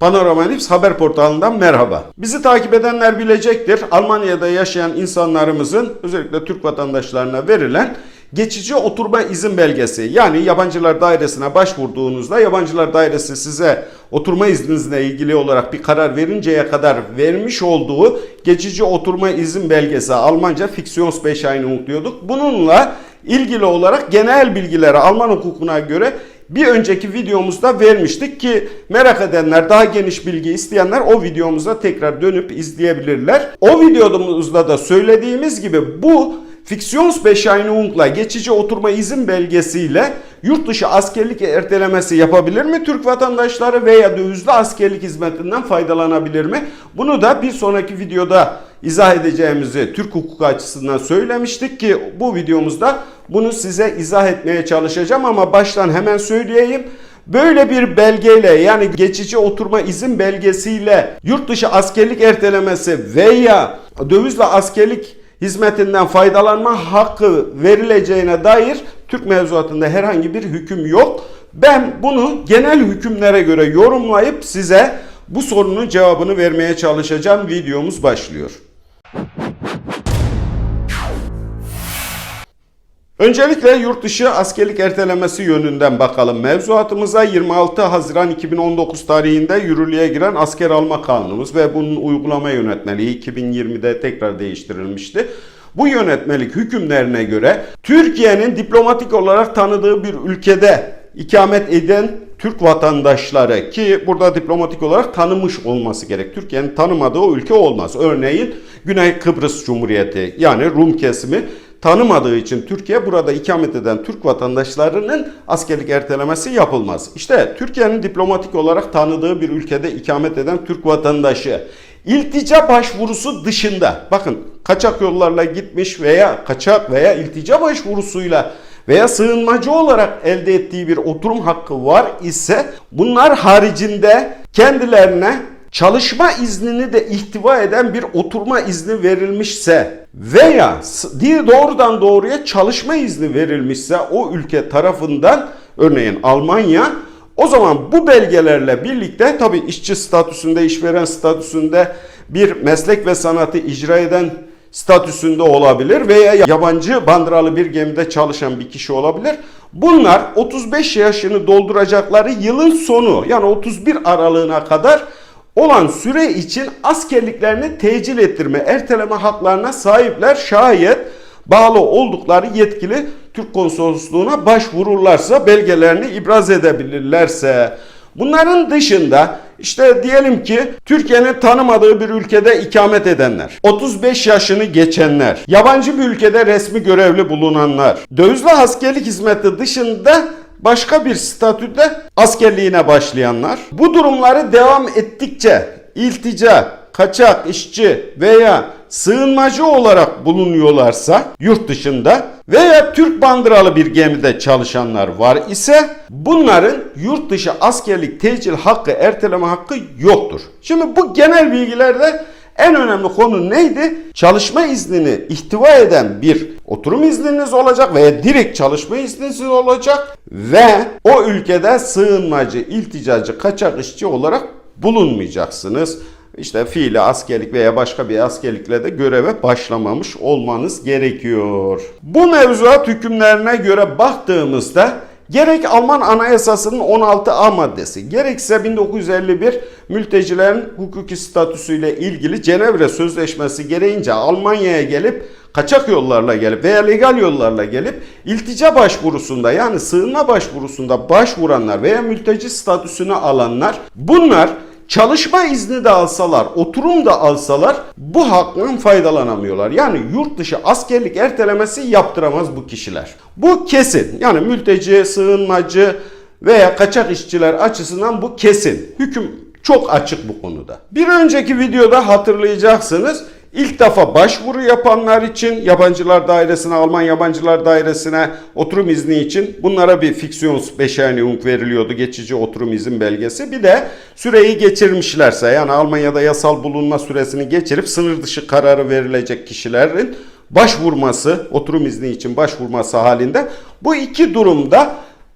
Panorama News haber portalından merhaba. Bizi takip edenler bilecektir. Almanya'da yaşayan insanlarımızın özellikle Türk vatandaşlarına verilen geçici oturma izin belgesi yani yabancılar dairesine başvurduğunuzda yabancılar dairesi size oturma izninizle ilgili olarak bir karar verinceye kadar vermiş olduğu geçici oturma izin belgesi Almanca Fiktionsbescheinigung diyorduk. Bununla ilgili olarak genel bilgileri Alman hukukuna göre bir önceki videomuzda vermiştik ki merak edenler, daha geniş bilgi isteyenler o videomuza tekrar dönüp izleyebilirler. O videomuzda da söylediğimiz gibi bu Fiktionsbescheinigung'la geçici oturma izin belgesiyle yurt dışı askerlik ertelemesi yapabilir mi Türk vatandaşları veya dövizli askerlik hizmetinden faydalanabilir mi? Bunu da bir sonraki videoda izah edeceğimizi Türk hukuku açısından söylemiştik ki bu videomuzda bunu size izah etmeye çalışacağım ama baştan hemen söyleyeyim. Böyle bir belgeyle yani geçici oturma izin belgesiyle yurt dışı askerlik ertelemesi veya dövizle askerlik hizmetinden faydalanma hakkı verileceğine dair Türk mevzuatında herhangi bir hüküm yok. Ben bunu genel hükümlere göre yorumlayıp size bu sorunun cevabını vermeye çalışacağım. Videomuz başlıyor. Öncelikle yurt dışı askerlik ertelemesi yönünden bakalım mevzuatımıza 26 Haziran 2019 tarihinde yürürlüğe giren asker alma kanunumuz ve bunun uygulama yönetmeliği 2020'de tekrar değiştirilmişti. Bu yönetmelik hükümlerine göre Türkiye'nin diplomatik olarak tanıdığı bir ülkede ikamet eden Türk vatandaşları ki burada diplomatik olarak tanımış olması gerek. Türkiye'nin tanımadığı o ülke olmaz. Örneğin Güney Kıbrıs Cumhuriyeti yani Rum kesimi tanımadığı için Türkiye burada ikamet eden Türk vatandaşlarının askerlik ertelemesi yapılmaz. İşte Türkiye'nin diplomatik olarak tanıdığı bir ülkede ikamet eden Türk vatandaşı iltica başvurusu dışında bakın kaçak yollarla gitmiş veya kaçak veya iltica başvurusuyla veya sığınmacı olarak elde ettiği bir oturum hakkı var ise bunlar haricinde kendilerine çalışma iznini de ihtiva eden bir oturma izni verilmişse veya doğrudan doğruya çalışma izni verilmişse o ülke tarafından örneğin Almanya o zaman bu belgelerle birlikte tabi işçi statüsünde, işveren statüsünde bir meslek ve sanatı icra eden statüsünde olabilir veya yabancı bandıralı bir gemide çalışan bir kişi olabilir. Bunlar 35 yaşını dolduracakları yılın sonu yani 31 aralığına kadar olan süre için askerliklerini tecil ettirme, erteleme haklarına sahipler şayet bağlı oldukları yetkili Türk konsolosluğuna başvururlarsa, belgelerini ibraz edebilirlerse. Bunların dışında işte diyelim ki Türkiye'nin tanımadığı bir ülkede ikamet edenler, 35 yaşını geçenler, yabancı bir ülkede resmi görevli bulunanlar, dövizli askerlik hizmeti dışında başka bir statüde askerliğine başlayanlar, bu durumları devam ettikçe iltica, kaçak işçi veya sığınmacı olarak bulunuyorlarsa yurt dışında veya Türk bandıralı bir gemide çalışanlar var ise bunların yurt dışı askerlik tecil hakkı, erteleme hakkı yoktur. Şimdi bu genel bilgilerde en önemli konu neydi? Çalışma iznini ihtiva eden bir oturum izniniz olacak veya direkt çalışma izniniz olacak ve o ülkede sığınmacı, ilticacı, kaçak işçi olarak bulunmayacaksınız. İşte fiili askerlik veya başka bir askerlikle de göreve başlamamış olmanız gerekiyor. Bu mevzuat hükümlerine göre baktığımızda gerek Alman Anayasası'nın 16A maddesi gerekse 1951 mültecilerin hukuki statüsüyle ilgili Cenevre Sözleşmesi gereğince Almanya'ya gelip kaçak yollarla gelip veya legal yollarla gelip iltica başvurusunda yani sığınma başvurusunda başvuranlar veya mülteci statüsünü alanlar bunlar çalışma izni de alsalar, oturum da alsalar bu haktan faydalanamıyorlar. Yani yurt dışı askerlik ertelemesi yaptıramaz bu kişiler. Bu kesin. Yani mülteci, sığınmacı veya kaçak işçiler açısından bu kesin. Hüküm çok açık bu konuda. Bir önceki videoda hatırlayacaksınız. İlk defa başvuru yapanlar için yabancılar dairesine, Alman yabancılar dairesine oturum izni için bunlara bir Fiktionsbescheinigung veriliyordu. Geçici oturum izin belgesi. Bir de süreyi geçirmişlerse yani Almanya'da yasal bulunma süresini geçirip sınır dışı kararı verilecek kişilerin başvurması, oturum izni için başvurması halinde bu iki durumda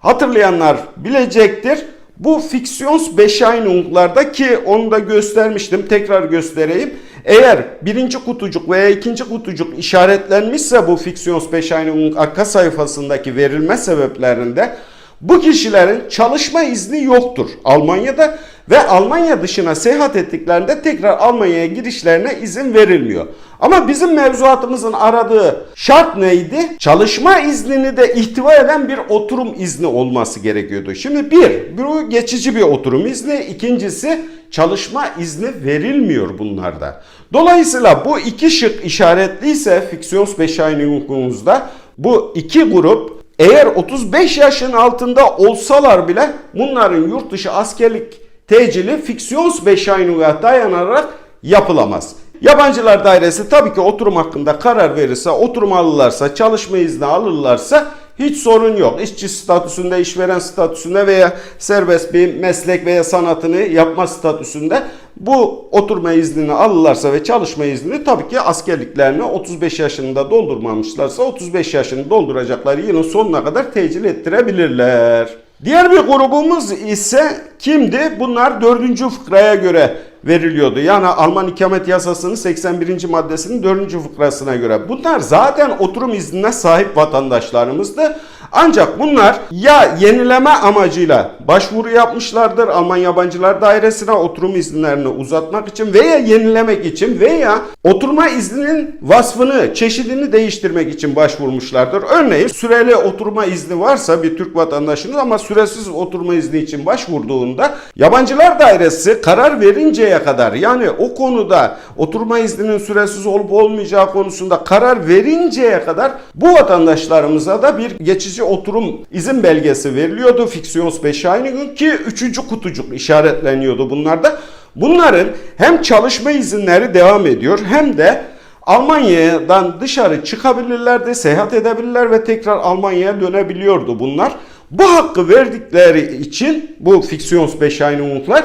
hatırlayanlar bilecektir. Bu Fictions Bescheinigung'larda ki onu da göstermiştim tekrar göstereyim. Eğer birinci kutucuk veya ikinci kutucuk işaretlenmişse bu Fictions Bescheinigung arka sayfasındaki verilme sebeplerinde bu kişilerin çalışma izni yoktur Almanya'da ve Almanya dışına seyahat ettiklerinde tekrar Almanya'ya girişlerine izin verilmiyor. Ama bizim mevzuatımızın aradığı şart neydi? Çalışma iznini de ihtiva eden bir oturum izni olması gerekiyordu. Şimdi bir, bu geçici bir oturum izni. İkincisi çalışma izni verilmiyor bunlarda. Dolayısıyla bu iki şık işaretliyse Fiktionsbescheinigung'umuzda bu iki grup eğer 35 yaşın altında olsalar bile bunların yurt dışı askerlik tecili Fiktionsbescheinigung'a dayanarak yapılamaz. Yabancılar dairesi tabii ki oturum hakkında karar verirse, oturum alırlarsa, çalışma izni alırlarsa hiç sorun yok. İşçi statüsünde, işveren statüsünde veya serbest bir meslek veya sanatını yapma statüsünde bu oturma iznini alırlarsa ve çalışma iznini tabii ki askerliklerini 35 yaşında doldurmamışlarsa 35 yaşını dolduracakları yılın sonuna kadar tecil ettirebilirler. Diğer bir grubumuz ise kimdi? Bunlar 4. fıkraya göre veriliyordu. Yani Alman ikamet yasasının 81. maddesinin 4. fıkrasına göre. Bunlar zaten oturum iznine sahip vatandaşlarımızdı. Ancak bunlar ya yenileme amacıyla başvuru yapmışlardır Alman Yabancılar Dairesi'ne oturum izinlerini uzatmak için veya yenilemek için veya oturma izninin vasfını, çeşidini değiştirmek için başvurmuşlardır. Örneğin süreli oturma izni varsa bir Türk vatandaşının ama süresiz oturma izni için başvurduğunda Yabancılar Dairesi karar verinceye kadar yani o konuda oturma izninin süresiz olup olmayacağı konusunda karar verinceye kadar bu vatandaşlarımıza da bir geçici oturum izin belgesi veriliyordu. Fiktionsbescheinigung ki üçüncü kutucuk işaretleniyordu bunlarda. Bunların hem çalışma izinleri devam ediyor hem de Almanya'dan dışarı çıkabilirlerdi, seyahat edebilirler ve tekrar Almanya'ya dönebiliyordu bunlar. Bu hakkı verdikleri için bu Fiktionsbescheinigung'lar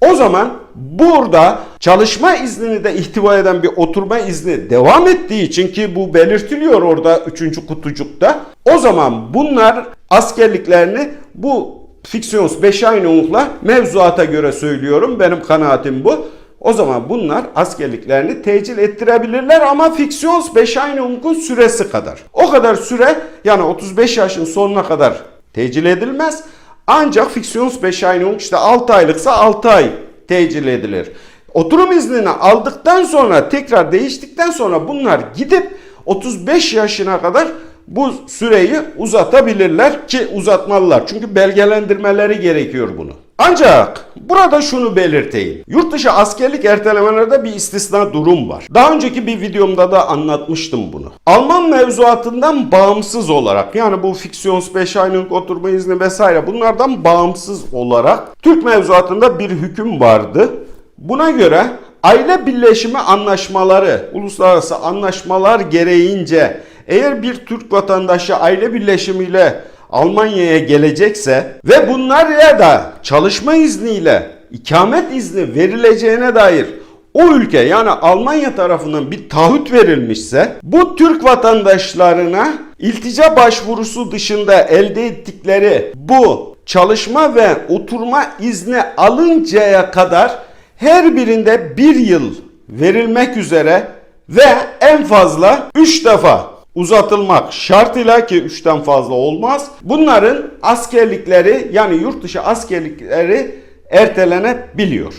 o zaman burada çalışma iznini de ihtiva eden bir oturma izni devam ettiği için ki bu belirtiliyor orada 3. kutucukta. O zaman bunlar askerliklerini bu Fictions Bescheinigung'la mevzuata göre söylüyorum. Benim kanaatim bu. O zaman bunlar askerliklerini tecil ettirebilirler ama Fictions Bescheinigung'un süresi kadar. O kadar süre yani 35 yaşın sonuna kadar tecil edilmez. Ancak Fiktionsbescheinigung işte 6 aylıksa 6 ay tecil edilir. Oturum iznini aldıktan sonra tekrar değiştikten sonra bunlar gidip 35 yaşına kadar bu süreyi uzatabilirler ki uzatmalılar. Çünkü belgelendirmeleri gerekiyor bunu. Ancak burada şunu belirteyim. Yurt dışı askerlik ertelemelerde bir istisna durum var. Daha önceki bir videomda da anlatmıştım bunu. Alman mevzuatından bağımsız olarak yani bu Fiktionsbescheinigung oturma izni vesaire bunlardan bağımsız olarak Türk mevzuatında bir hüküm vardı. Buna göre aile birleşimi anlaşmaları, uluslararası anlaşmalar gereğince eğer bir Türk vatandaşı aile birleşimiyle Almanya'ya gelecekse ve bunlara da çalışma izniyle ikamet izni verileceğine dair o ülke yani Almanya tarafından bir taahhüt verilmişse bu Türk vatandaşlarına iltica başvurusu dışında elde ettikleri bu çalışma ve oturma izni alıncaya kadar her birinde bir yıl verilmek üzere ve en fazla 3 defa uzatılmak şartıyla ki 3'ten fazla olmaz. Bunların askerlikleri yani yurt dışı askerlikleri ertelenebiliyor.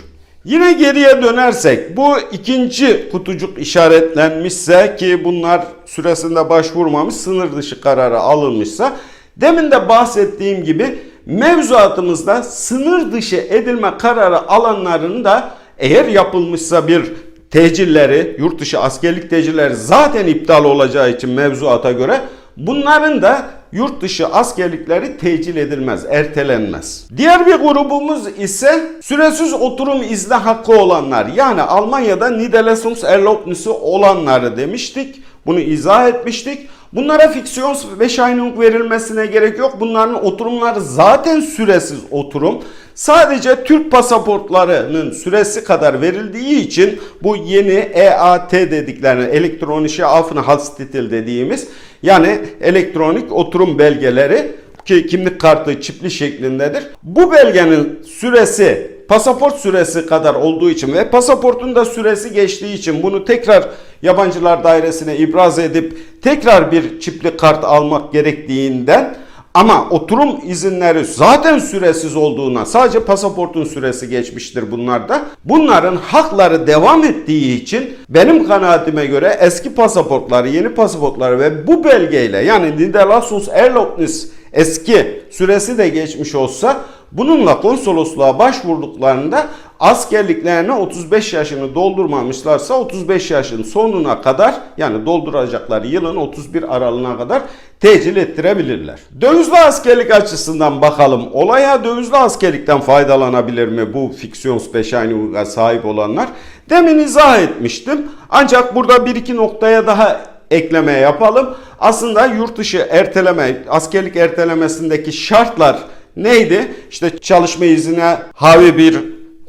Yine geriye dönersek bu ikinci kutucuk işaretlenmişse ki bunlar süresinde başvurmamış sınır dışı kararı alınmışsa demin de bahsettiğim gibi mevzuatımızda sınır dışı edilme kararı alanların da eğer yapılmışsa bir tecilleri, yurt dışı askerlik tecilleri zaten iptal olacağı için mevzuata göre bunların da yurt dışı askerlikleri tecil edilmez, ertelenmez. Diğer bir grubumuz ise süresiz oturum izni hakkı olanlar. Yani Almanya'da Niederlassungserlaubnisse olanları demiştik. Bunu izah etmiştik. Bunlara Fiktions ve Scheinung verilmesine gerek yok. Bunların oturumları zaten süresiz oturum. Sadece Türk pasaportlarının süresi kadar verildiği için bu yeni EAT dediklerini elektronische Aufenthaltstitel dediğimiz yani elektronik oturum belgeleri ki kimlik kartı çipli şeklindedir. Bu belgenin süresi pasaport süresi kadar olduğu için ve pasaportun da süresi geçtiği için bunu tekrar yabancılar dairesine ibraz edip tekrar bir çipli kart almak gerektiğinden ama oturum izinleri zaten süresiz olduğuna sadece pasaportun süresi geçmiştir bunlarda. Bunların hakları devam ettiği için benim kanaatime göre eski pasaportları, yeni pasaportları ve bu belgeyle yani Niederlassung Erlaubnis eski süresi de geçmiş olsa bununla konsolosluğa başvurduklarında askerliklerine 35 yaşını doldurmamışlarsa 35 yaşın sonuna kadar yani dolduracakları yılın 31 aralığına kadar tecil ettirebilirler. Dövizli askerlik açısından bakalım olaya dövizli askerlikten faydalanabilir mi bu fiksiyon speşaynuğa sahip olanlar? Demin izah etmiştim ancak burada bir iki noktaya daha ekleme yapalım. Aslında yurt dışı erteleme, askerlik ertelemesindeki şartlar neydi? İşte çalışma iznine havi bir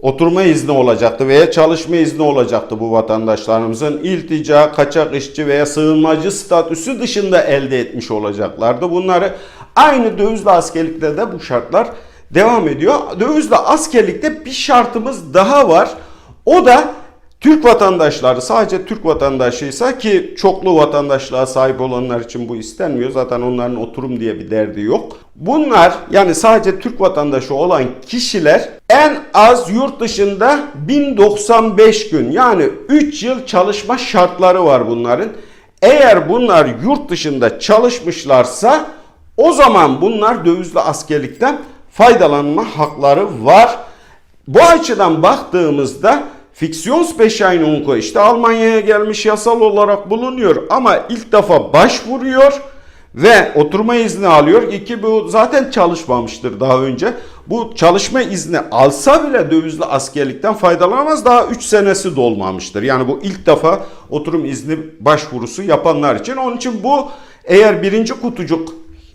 oturma izni olacaktı veya çalışma izni olacaktı bu vatandaşlarımızın. İltica, kaçak işçi veya sığınmacı statüsü dışında elde etmiş olacaklardı. Bunları aynı dövizli askerlikte de bu şartlar devam ediyor. Dövizli askerlikte bir şartımız daha var. O da Türk vatandaşları sadece Türk vatandaşıysa ki çoklu vatandaşlığa sahip olanlar için bu istenmiyor. Zaten onların oturum diye bir derdi yok. Bunlar yani sadece Türk vatandaşı olan kişiler en az yurt dışında 1095 gün yani 3 yıl çalışma şartları var bunların. Eğer bunlar yurt dışında çalışmışlarsa o zaman bunlar dövizli askerlikten faydalanma hakları var. Bu açıdan baktığımızda Fiktionsbescheinigung'u işte Almanya'ya gelmiş yasal olarak bulunuyor ama ilk defa başvuruyor ve oturma izni alıyor. İki bu zaten çalışmamıştır daha önce. Bu çalışma izni alsa bile dövizli askerlikten faydalanamaz. Daha 3 senesi dolmamıştır. Yani bu ilk defa oturum izni başvurusu yapanlar için. Onun için bu eğer birinci kutucuk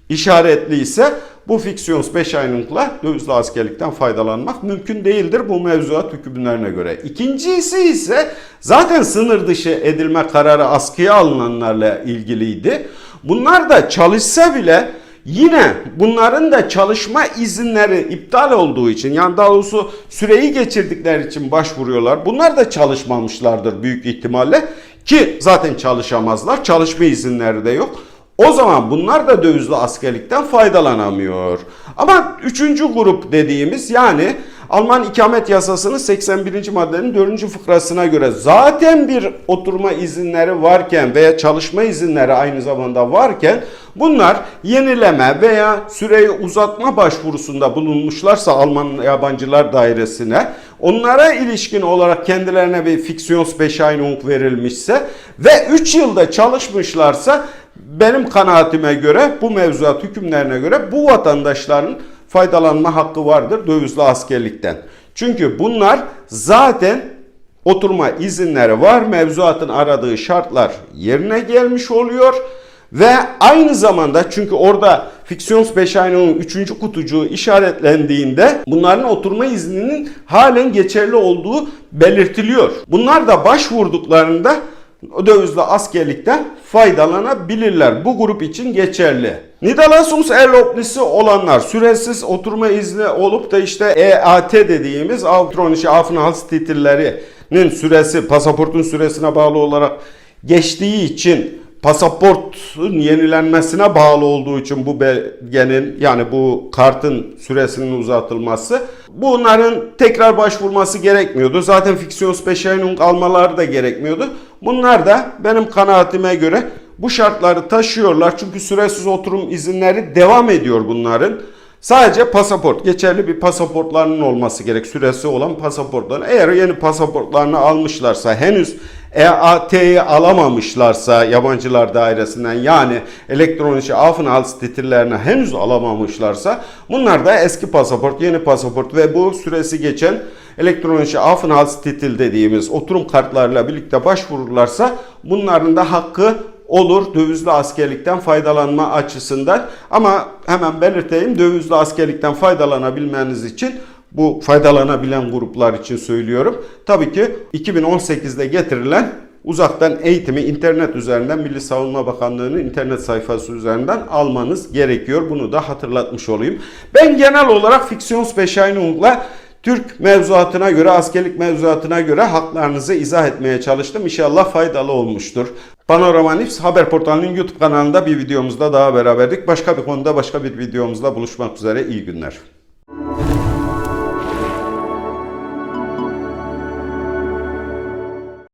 işaretli ise bu fiksiyon Bescheinigung'la dövizli askerlikten faydalanmak mümkün değildir bu mevzuat hükümlerine göre. İkincisi ise zaten sınır dışı edilme kararı askıya alınanlarla ilgiliydi. Bunlar da çalışsa bile Yine bunların da çalışma izinleri iptal olduğu için yani daha doğrusu süreyi geçirdikleri için başvuruyorlar. Bunlar da çalışmamışlardır büyük ihtimalle ki zaten çalışamazlar. Çalışma izinleri de yok. O zaman bunlar da dövizli askerlikten faydalanamıyor. Ama üçüncü grup dediğimiz yani Alman ikamet yasasının 81. maddenin 4. fıkrasına göre zaten bir oturma izinleri varken veya çalışma izinleri aynı zamanda varken bunlar yenileme veya süreyi uzatma başvurusunda bulunmuşlarsa Alman yabancılar dairesine onlara ilişkin olarak kendilerine bir Fiktionsbescheinigung verilmişse ve 3 yılda çalışmışlarsa benim kanaatime göre bu mevzuat hükümlerine göre bu vatandaşların faydalanma hakkı vardır dövizli askerlikten. Çünkü bunlar zaten oturma izinleri var. Mevzuatın aradığı şartlar yerine gelmiş oluyor. Ve aynı zamanda çünkü orada Fiktionsbescheinigung'un 3. kutucuğu işaretlendiğinde bunların oturma izninin halen geçerli olduğu belirtiliyor. Bunlar da başvurduklarında dövizli askerlikten faydalanabilirler. Bu grup için geçerli. Niederlassungs Erlaubnisi olanlar süresiz oturma izni olup da işte EAT dediğimiz elektronik Aufenthaltstitellerinin süresi pasaportun süresine bağlı olarak geçtiği için pasaportun yenilenmesine bağlı olduğu için bu belgenin yani bu kartın süresinin uzatılması bunların tekrar başvurması gerekmiyordu. Zaten Fiktionsbescheinigung almaları da gerekmiyordu. Bunlar da benim kanaatime göre bu şartları taşıyorlar. Çünkü süresiz oturum izinleri devam ediyor bunların. Sadece pasaport, geçerli bir pasaportlarının olması gerek. Süresi olan pasaportların. Eğer yeni pasaportlarını almışlarsa henüz EAT'yi alamamışlarsa yabancılar dairesinden yani elektronik Aufenthaltstitellerini henüz alamamışlarsa bunlar da eski pasaport, yeni pasaport ve bu süresi geçen elektronik Aufenthaltstitel dediğimiz oturum kartlarıyla birlikte başvururlarsa bunların da hakkı olur dövizli askerlikten faydalanma açısından. Ama hemen belirteyim dövizli askerlikten faydalanabilmeniz için bu faydalanabilen gruplar için söylüyorum. Tabii ki 2018'de getirilen uzaktan eğitimi internet üzerinden Milli Savunma Bakanlığı'nın internet sayfası üzerinden almanız gerekiyor. Bunu da hatırlatmış olayım. Ben genel olarak Fiksiyon Speşaynung'la Türk mevzuatına göre, askerlik mevzuatına göre haklarınızı izah etmeye çalıştım. İnşallah faydalı olmuştur. Panorama News haber portalının YouTube kanalında bir videomuzda daha beraberdik. Başka bir konuda başka bir videomuzda buluşmak üzere. İyi günler.